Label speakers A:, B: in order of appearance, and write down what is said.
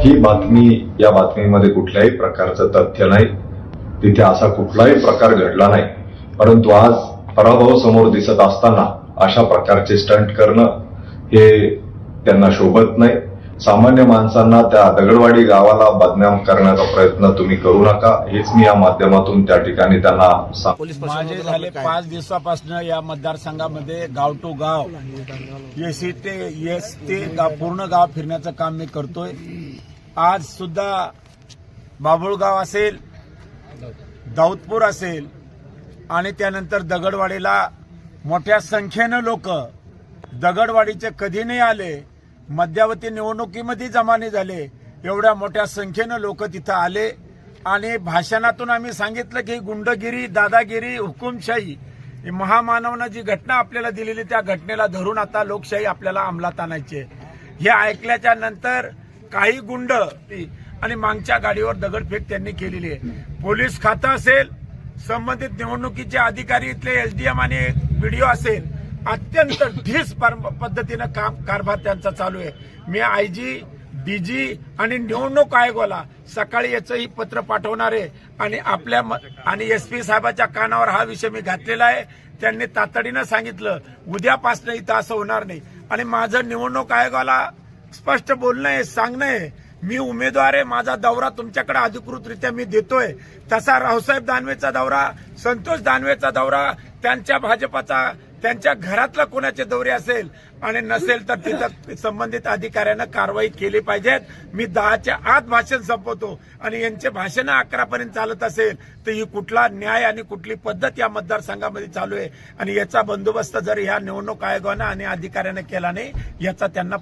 A: ही बातमी या बातमीमध्ये कुठल्याही प्रकारचं तथ्य नाही. तिथे असा कुठलाही प्रकार घडला नाही. परंतु आज पराभव समोर दिसत असताना अशा प्रकारचे स्टंट करणं हे त्यांना शोभत नाही. सामान्य माणसांना त्या दगडवाडी गावाला बदनाम करण्याचा प्रयत्न तुम्ही करू नका. हेच मी या माध्यमातून त्या ठिकाणी त्यांना
B: माझे झाले? पाच दिवसापासून या मतदारसंघामध्ये गाव टू गाव. एसी ते एस ते गाव पूर्ण गाव फिरण्याचं काम मी करतोय. आज सुद्धा बाबुळगाव असेल दाऊदपूर असेल आणि त्यानंतर दगडवाडीला मोठ्या संख्येनं लोक दगडवाडीचे कधी नाही आले मध्यावधी निवडणुकीमध्ये जमाने झाले एवढ्या मोठ्या संख्येनं लोक तिथं आले आणि भाषणातून आम्ही सांगितलं की गुंडगिरी दादागिरी हुकुमशाही ही महामानवनं जी घटना आपल्याला दिलेली त्या घटनेला धरून आता लोकशाही आपल्याला अंमलात आणायची आहे. हे ऐकल्याच्या नंतर काही गुंड आणि मागच्या गाडीवर दगडफेक त्यांनी केलेली आहे. पोलीस खातं असेल संबंधित निवडणुकीचे अधिकारी इथले एसडीएम आणि व्हिडिओ असेल अत्यंत ढीस पर- पद्धतीनं काम कारभार त्यांचा चालू आहे. मी आयजी डीजी आणि निवडणूक आयोगाला सकाळी याचंही पत्र पाठवणार आहे आणि आपल्या म- आणि एस पी साहेबाच्या कानावर हा विषय मी घातलेला आहे. त्यांनी तातडीनं सांगितलं उद्यापासून इथं असं होणार नाही. आणि माझं निवडणूक आयोगाला स्पष्ट बोलणं आहे सांगणं आहे. मी उमेदवार आहे माझा दौरा तुमच्याकडे अधिकृतरित्या मी देतोय. तसा रावसाहेब दानवेचा दौरा संतोष दानवेचा दौरा त्यांच्या भाजपाचा त्यांच्या घरातला कोणाचे दौरे असेल आणि नसेल तर तिथं संबंधित अधिकाऱ्यानं कारवाई केली पाहिजेत. मी दहाच्या आत भाषण संपवतो आणि यांचे भाषण अकरापर्यंत चालत असेल तर ही कुठला न्याय आणि कुठली पद्धत या मतदारसंघामध्ये चालू आहे. आणि याचा बंदोबस्त जर ह्या निवडणूक आयोगानं आणि अधिकाऱ्यानं केला नाही याचा त्यांना